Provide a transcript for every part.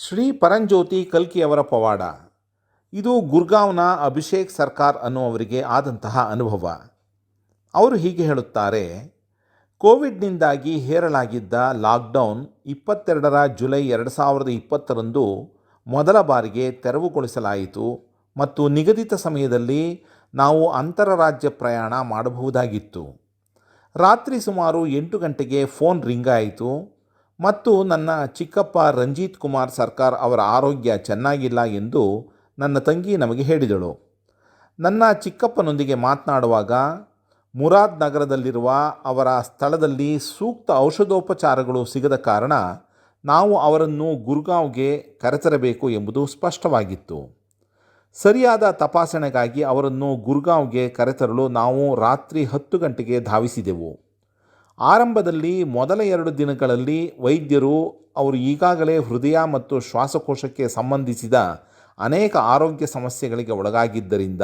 ಶ್ರೀ ಪರಂಜ್ಯೋತಿ ಕಲ್ಕಿ ಅವರ ಪವಾಡ. ಇದು ಗುರ್ಗಾಂವ್ನ ಅಭಿಷೇಕ್ ಸರ್ಕಾರ್ ಅನ್ನುವರಿಗೆ ಆದಂತಹ ಅನುಭವ. ಅವರು ಹೀಗೆ ಹೇಳುತ್ತಾರೆ, ಕೋವಿಡ್ನಿಂದಾಗಿ ಹೇರಲಾಗಿದ್ದ ಲಾಕ್ಡೌನ್ ಇಪ್ಪತ್ತೆರಡರ ಜುಲೈ ಎರಡು ಸಾವಿರದ ಇಪ್ಪತ್ತರಂದು ಮೊದಲ ಬಾರಿಗೆ ತೆರವುಗೊಳಿಸಲಾಯಿತು ಮತ್ತು ನಿಗದಿತ ಸಮಯದಲ್ಲಿ ನಾವು ಅಂತರರಾಜ್ಯ ಪ್ರಯಾಣ ಮಾಡಬಹುದಾಗಿತ್ತು. ರಾತ್ರಿ ಸುಮಾರು ಎಂಟು ಗಂಟೆಗೆ ಫೋನ್ ರಿಂಗ್ ಆಯಿತು. ಮತ್ತು ನನ್ನ ಚಿಕ್ಕಪ್ಪ ರಂಜಿತ್ ಕುಮಾರ್ ಸರ್ಕಾರ್ ಅವರ ಆರೋಗ್ಯ ಚೆನ್ನಾಗಿಲ್ಲ ಎಂದು ನನ್ನ ತಂಗಿ ನಮಗೆ ಹೇಳಿದಳು. ನನ್ನ ಚಿಕ್ಕಪ್ಪನೊಂದಿಗೆ ಮಾತನಾಡುವಾಗ ಮುರಾದ್ ನಗರದಲ್ಲಿರುವ ಅವರ ಸ್ಥಳದಲ್ಲಿ ಸೂಕ್ತ ಔಷಧೋಪಚಾರಗಳು ಸಿಗದ ಕಾರಣ ನಾವು ಅವರನ್ನು ಗುರ್ಗಾವ್ಗೆ ಕರೆತರಬೇಕು ಎಂಬುದು ಸ್ಪಷ್ಟವಾಗಿತ್ತು. ಸರಿಯಾದ ತಪಾಸಣೆಗಾಗಿ ಅವರನ್ನು ಗುರ್ಗಾವ್ಗೆ ಕರೆತರಲು ನಾವು ರಾತ್ರಿ ಹತ್ತು ಗಂಟೆಗೆ ಧಾವಿಸಿದೆವು. ಆರಂಭದಲ್ಲಿ ಮೊದಲ ಎರಡು ದಿನಗಳಲ್ಲಿ ವೈದ್ಯರು ಅವರು ಈಗಾಗಲೇ ಹೃದಯ ಮತ್ತು ಶ್ವಾಸಕೋಶಕ್ಕೆ ಸಂಬಂಧಿಸಿದ ಅನೇಕ ಆರೋಗ್ಯ ಸಮಸ್ಯೆಗಳಿಗೆ ಒಳಗಾಗಿದ್ದರಿಂದ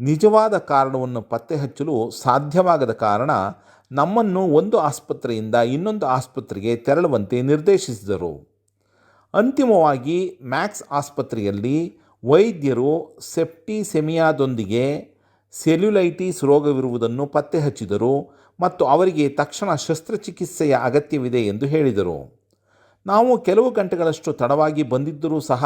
ನಿಜವಾದ ಕಾರಣವನ್ನು ಪತ್ತೆ ಹಚ್ಚಲು ಸಾಧ್ಯವಾಗದ ಕಾರಣ ನಮ್ಮನ್ನು ಒಂದು ಆಸ್ಪತ್ರೆಯಿಂದ ಇನ್ನೊಂದು ಆಸ್ಪತ್ರೆಗೆ ತೆರಳುವಂತೆ ನಿರ್ದೇಶಿಸಿದರು. ಅಂತಿಮವಾಗಿ ಮ್ಯಾಕ್ಸ್ ಆಸ್ಪತ್ರೆಯಲ್ಲಿ ವೈದ್ಯರು ಸೆಪ್ಟಿಸೆಮಿಯಾದೊಂದಿಗೆ ಸೆಲ್ಯುಲೈಟಿಸ್ ರೋಗವಿರುವುದನ್ನು ಪತ್ತೆ ಹಚ್ಚಿದರು ಮತ್ತು ಅವರಿಗೆ ತಕ್ಷಣ ಶಸ್ತ್ರಚಿಕಿತ್ಸೆಯ ಅಗತ್ಯವಿದೆ ಎಂದು ಹೇಳಿದರು. ನಾವು ಕೆಲವು ಗಂಟೆಗಳಷ್ಟು ತಡವಾಗಿ ಬಂದಿದ್ದರೂ ಸಹ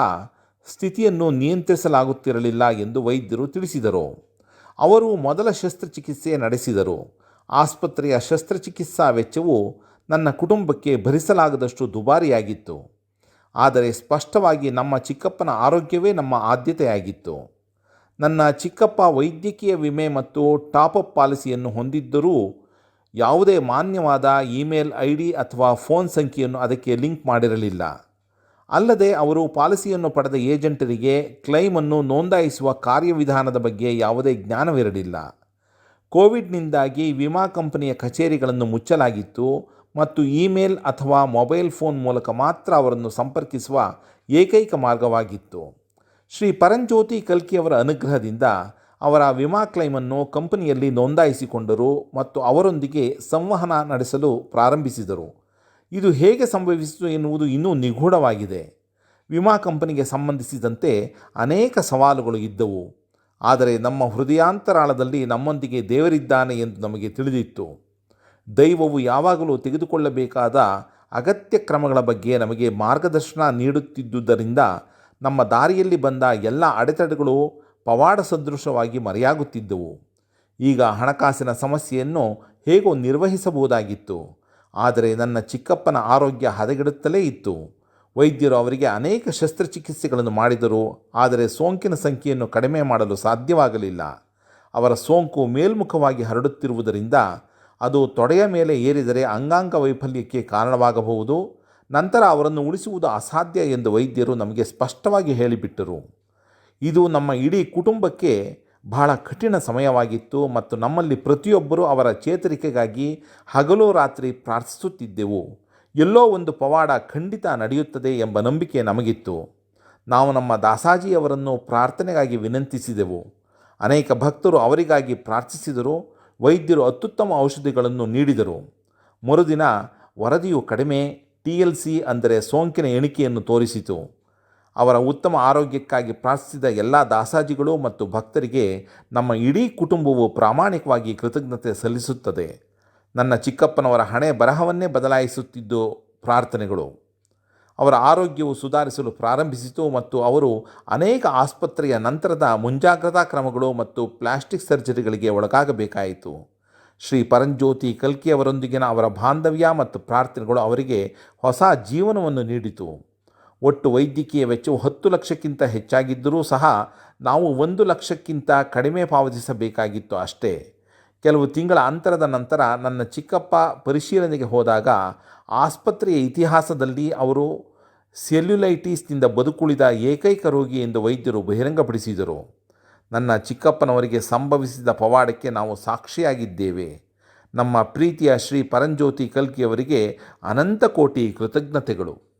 ಸ್ಥಿತಿಯನ್ನು ನಿಯಂತ್ರಿಸಲಾಗುತ್ತಿರಲಿಲ್ಲ ಎಂದು ವೈದ್ಯರು ತಿಳಿಸಿದರು. ಅವರು ಮೊದಲ ಶಸ್ತ್ರಚಿಕಿತ್ಸೆ ನಡೆಸಿದರು. ಆಸ್ಪತ್ರೆಯ ಶಸ್ತ್ರಚಿಕಿತ್ಸಾ ವೆಚ್ಚವು ನನ್ನ ಕುಟುಂಬಕ್ಕೆ ಭರಿಸಲಾಗದಷ್ಟು ದುಬಾರಿಯಾಗಿತ್ತು. ಆದರೆ ಸ್ಪಷ್ಟವಾಗಿ ನಮ್ಮ ಚಿಕ್ಕಪ್ಪನ ಆರೋಗ್ಯವೇ ನಮ್ಮ ಆದ್ಯತೆಯಾಗಿತ್ತು. ನನ್ನ ಚಿಕ್ಕಪ್ಪ ವೈದ್ಯಕೀಯ ವಿಮೆ ಮತ್ತು ಟಾಪಪ್ ಪಾಲಿಸಿಯನ್ನು ಹೊಂದಿದ್ದರೂ ಯಾವುದೇ ಮಾನ್ಯವಾದ ಇಮೇಲ್ ಐ ಡಿ ಅಥವಾ ಫೋನ್ ಸಂಖ್ಯೆಯನ್ನು ಅದಕ್ಕೆ ಲಿಂಕ್ ಮಾಡಿರಲಿಲ್ಲ. ಅಲ್ಲದೆ ಅವರು ಪಾಲಿಸಿಯನ್ನು ಪಡೆದ ಏಜೆಂಟರಿಗೆ ಕ್ಲೈಮನ್ನು ನೋಂದಾಯಿಸುವ ಕಾರ್ಯವಿಧಾನದ ಬಗ್ಗೆ ಯಾವುದೇ ಜ್ಞಾನವಿರಲಿಲ್ಲ. ಕೋವಿಡ್ನಿಂದಾಗಿ ವಿಮಾ ಕಂಪನಿಯ ಕಚೇರಿಗಳನ್ನು ಮುಚ್ಚಲಾಗಿತ್ತು ಮತ್ತು ಇಮೇಲ್ ಅಥವಾ ಮೊಬೈಲ್ ಫೋನ್ ಮೂಲಕ ಮಾತ್ರ ಅವರನ್ನು ಸಂಪರ್ಕಿಸುವ ಏಕೈಕ ಮಾರ್ಗವಾಗಿತ್ತು. ಶ್ರೀ ಪರಂಜ್ಯೋತಿ ಕಲ್ಕಿಯವರ ಅನುಗ್ರಹದಿಂದ ಅವರ ವಿಮಾ ಕ್ಲೈಮನ್ನು ಕಂಪನಿಯಲ್ಲಿ ನೋಂದಾಯಿಸಿಕೊಂಡರು ಮತ್ತು ಅವರೊಂದಿಗೆ ಸಂವಹನ ನಡೆಸಲು ಪ್ರಾರಂಭಿಸಿದರು. ಇದು ಹೇಗೆ ಸಂಭವಿಸಿತು ಎನ್ನುವುದು ಇನ್ನೂ ನಿಗೂಢವಾಗಿದೆ. ವಿಮಾ ಕಂಪನಿಗೆ ಸಂಬಂಧಿಸಿದಂತೆ ಅನೇಕ ಸವಾಲುಗಳು ಇದ್ದವು. ಆದರೆ ನಮ್ಮ ಹೃದಯಾಂತರಾಳದಲ್ಲಿ ನಮ್ಮೊಂದಿಗೆ ದೇವರಿದ್ದಾನೆ ಎಂದು ನಮಗೆ ತಿಳಿದಿತ್ತು. ದೈವವು ಯಾವಾಗಲೂ ತೆಗೆದುಕೊಳ್ಳಬೇಕಾದ ಅಗತ್ಯ ಕ್ರಮಗಳ ಬಗ್ಗೆ ನಮಗೆ ಮಾರ್ಗದರ್ಶನ ನೀಡುತ್ತಿದ್ದುದರಿಂದ ನಮ್ಮ ದಾರಿಯಲ್ಲಿ ಬಂದ ಎಲ್ಲ ಅಡೆತಡೆಗಳು ಪವಾಡ ಸದೃಶವಾಗಿ ಮರೆಯಾಗುತ್ತಿದ್ದವು. ಈಗ ಹಣಕಾಸಿನ ಸಮಸ್ಯೆಯನ್ನು ಹೇಗೋ ನಿರ್ವಹಿಸಬಹುದಾಗಿತ್ತು. ಆದರೆ ನನ್ನ ಚಿಕ್ಕಪ್ಪನ ಆರೋಗ್ಯ ಹದಗೆಡುತ್ತಲೇ ಇತ್ತು. ವೈದ್ಯರು ಅವರಿಗೆ ಅನೇಕ ಶಸ್ತ್ರಚಿಕಿತ್ಸೆಗಳನ್ನು ಮಾಡಿದರು, ಆದರೆ ಸೋಂಕಿನ ಸಂಖ್ಯೆಯನ್ನು ಕಡಿಮೆ ಮಾಡಲು ಸಾಧ್ಯವಾಗಲಿಲ್ಲ. ಅವರ ಸೋಂಕು ಮೇಲ್ಮುಖವಾಗಿ ಹರಡುತ್ತಿರುವುದರಿಂದ ಅದು ತೊಡೆಯ ಮೇಲೆ ಏರಿದರೆ ಅಂಗಾಂಗ ವೈಫಲ್ಯಕ್ಕೆ ಕಾರಣವಾಗಬಹುದು ನಂತರ ಅವರನ್ನು ಉಳಿಸುವುದು ಅಸಾಧ್ಯ ಎಂದು ವೈದ್ಯರು ನಮಗೆ ಸ್ಪಷ್ಟವಾಗಿ ಹೇಳಿಬಿಟ್ಟರು. ಇದು ನಮ್ಮ ಇಡೀ ಕುಟುಂಬಕ್ಕೆ ಬಹಳ ಕಠಿಣ ಸಮಯವಾಗಿತ್ತು ಮತ್ತು ನಮ್ಮಲ್ಲಿ ಪ್ರತಿಯೊಬ್ಬರೂ ಅವರ ಚೇತರಿಕೆಗಾಗಿ ಹಗಲು ರಾತ್ರಿ ಪ್ರಾರ್ಥಿಸುತ್ತಿದ್ದೆವು. ಎಲ್ಲೋ ಒಂದು ಪವಾಡ ಖಂಡಿತ ನಡೆಯುತ್ತದೆ ಎಂಬ ನಂಬಿಕೆ ನಮಗಿತ್ತು. ನಾವು ನಮ್ಮ ದಾಸಾಜಿಯವರನ್ನು ಪ್ರಾರ್ಥನೆಗಾಗಿ ವಿನಂತಿಸಿದೆವು. ಅನೇಕ ಭಕ್ತರು ಅವರಿಗಾಗಿ ಪ್ರಾರ್ಥಿಸಿದರು, ವೈದ್ಯರು ಅತ್ಯುತ್ತಮ ಔಷಧಿಗಳನ್ನು ನೀಡಿದರು. ಮರುದಿನ ವರದಿಯು ಕಡಿಮೆ ಟಿ ಎಲ್ ಸಿ ಅಂದರೆ ಸೋಂಕಿನ ಎಣಿಕೆಯನ್ನು ತೋರಿಸಿತು. ಅವರ ಉತ್ತಮ ಆರೋಗ್ಯಕ್ಕಾಗಿ ಪ್ರಾರ್ಥಿಸಿದ ಎಲ್ಲ ದಾಸಾಜಿಗಳು ಮತ್ತು ಭಕ್ತರಿಗೆ ನಮ್ಮ ಇಡೀ ಕುಟುಂಬವು ಪ್ರಾಮಾಣಿಕವಾಗಿ ಕೃತಜ್ಞತೆ ಸಲ್ಲಿಸುತ್ತದೆ. ನನ್ನ ಚಿಕ್ಕಪ್ಪನವರ ಹಣೆ ಬರಹವನ್ನೇ ಬದಲಾಯಿಸುತ್ತಿದ್ದು ಪ್ರಾರ್ಥನೆಗಳು. ಅವರ ಆರೋಗ್ಯವು ಸುಧಾರಿಸಲು ಪ್ರಾರಂಭಿಸಿತು ಮತ್ತು ಅವರು ಅನೇಕ ಆಸ್ಪತ್ರೆಯ ನಂತರದ ಮುಂಜಾಗ್ರತಾ ಕ್ರಮಗಳು ಮತ್ತು ಪ್ಲಾಸ್ಟಿಕ್ ಸರ್ಜರಿಗಳಿಗೆ ಒಳಗಾಗಬೇಕಾಯಿತು. ಶ್ರೀ ಪರಂಜ್ಯೋತಿ ಕಲ್ಕಿಯವರೊಂದಿಗಿನ ಅವರ ಬಾಂಧವ್ಯ ಮತ್ತು ಪ್ರಾರ್ಥನೆಗಳು ಅವರಿಗೆ ಹೊಸ ಜೀವನವನ್ನು ನೀಡಿತು. ಒಟ್ಟು ವೈದ್ಯಕೀಯ ವೆಚ್ಚವು ಹತ್ತು ಲಕ್ಷಕ್ಕಿಂತ ಹೆಚ್ಚಾಗಿದ್ದರೂ ಸಹ ನಾವು ಒಂದು ಲಕ್ಷಕ್ಕಿಂತ ಕಡಿಮೆ ಪಾವತಿಸಬೇಕಾಗಿತ್ತು ಅಷ್ಟೇ. ಕೆಲವು ತಿಂಗಳ ಅಂತರದ ನಂತರ ನನ್ನ ಚಿಕ್ಕಪ್ಪ ಪರಿಶೀಲನೆಗೆ ಹೋದಾಗ ಆಸ್ಪತ್ರೆಯ ಇತಿಹಾಸದಲ್ಲಿ ಅವರು ಸೆಲ್ಯುಲೈಟಿಸ್ನಿಂದ ಬದುಕುಳಿದ ಏಕೈಕ ರೋಗಿ ಎಂದು ವೈದ್ಯರು ಬಹಿರಂಗಪಡಿಸಿದರು. ನನ್ನ ಚಿಕ್ಕಪ್ಪನವರಿಗೆ ಸಂಭವಿಸಿದ ಪವಾಡಕ್ಕೆ ನಾವು ಸಾಕ್ಷಿಯಾಗಿದ್ದೇವೆ. ನಮ್ಮ ಪ್ರೀತಿಯ ಶ್ರೀ ಪರಂಜ್ಯೋತಿ ಕಲ್ಕಿಯವರಿಗೆ ಅನಂತ ಕೋಟಿ ಕೃತಜ್ಞತೆಗಳು.